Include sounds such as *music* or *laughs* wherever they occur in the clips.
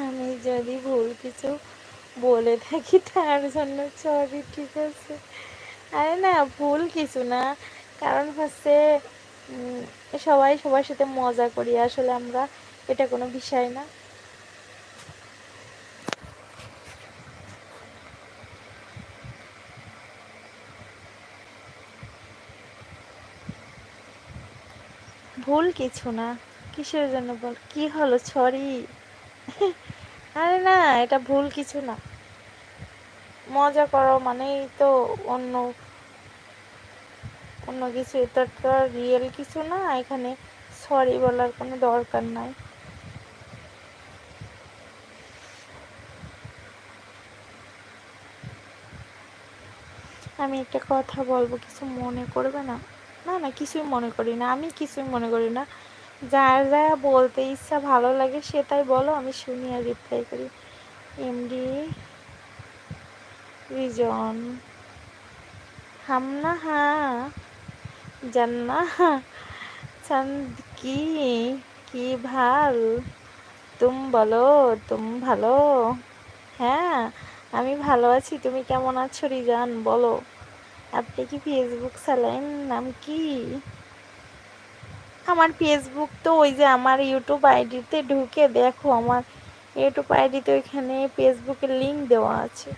আমি যদি ভুল কিছু বলে থাকি তার জন্য সরি ঠিক আছে। আরে না, ভুল কিছু না। কারণ হচ্ছে সবাই সবার সাথে মজা করি, আসলে আমরা এটা কোনো বিষয় না। ভুল কিছু না। কিসের জন্য বল কি হলো? সরি *laughs* আরে না, এটা ভুল কিছু না। মজা করো, মানেই তো অন্য অন্য কিছু। এটা তো রিয়েল কিছু না, এখানে সরি বলার কোনো দরকার নাই। আমি একটা কথা বলব, কিছু মনে করবে না? না না, কিছুই মনে করি না। আমি কিছুই মনে করি না। যার যা বলতে ইচ্ছা ভালো লাগে সে তাই বলো, আমি শুনি আর রিপ্লাই করি। এমডি রিজন হামনা হা, জান্না চাঁদ কি কি ভালো? তুম বলো, তুম ভালো। হ্যাঁ আমি ভালো আছি, তুমি কেমন আছো রিজান? বলো। আপনি কি ফেসবুক চালান নাম কি? আমার ফেসবুক তো ওই যে আমার ইউটিউব আইডিতে ঢুকে দেখো আমার ইউটিউব আইডিতে ওইখানে ফেসবুকের লিঙ্ক দেওয়া আছে।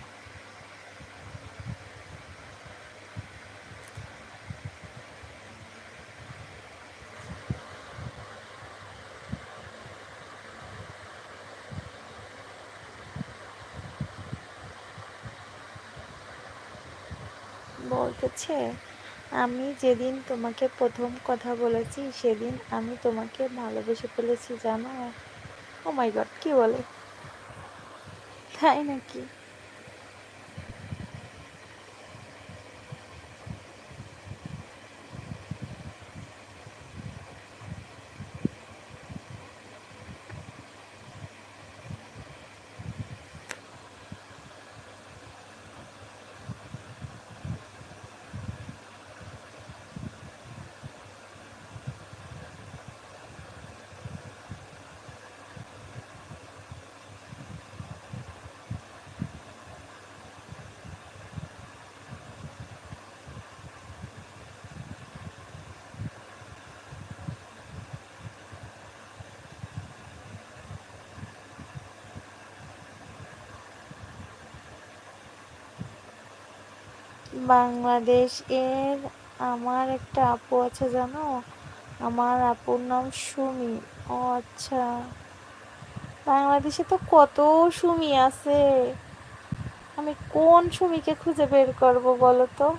বলতেছে? আমি যেদিন তোমাকে প্রথম কথা বলেছি, সেদিন আমি তোমাকে ভালোবেসে ফেলেছি, জানো? ও মাই গড কি বলে? তাই নাকি? বাংলাদেশ এর আমার একটা আপু আছে জানো? আমার আপুর নাম সুমি। ও আচ্ছা। বাংলাদেশে তো কত সুমি আছে? আমি কোন সুমিকে খুঁজে বের করব বলো তো?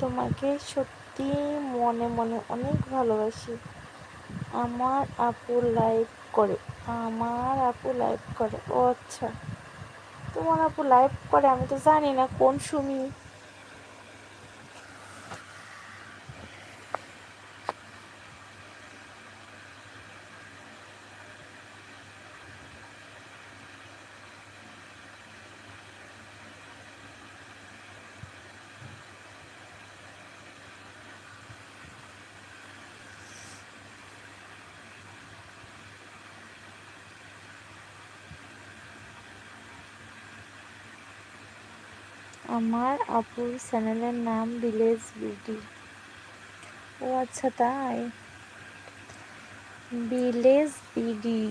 তোমাকে সত্যি মনে মনে অনেক ভালোবাসি। আমার আপু লাইভ করে, আমার আপু লাইভ করে। ও আচ্ছা তোমার আপু লাইভ করে আমি তো জানি না কোন সুমি। আমার আপুর চ্যানেলের নাম ভিলেজ বিউটি ও আচ্ছা তাই? Village BD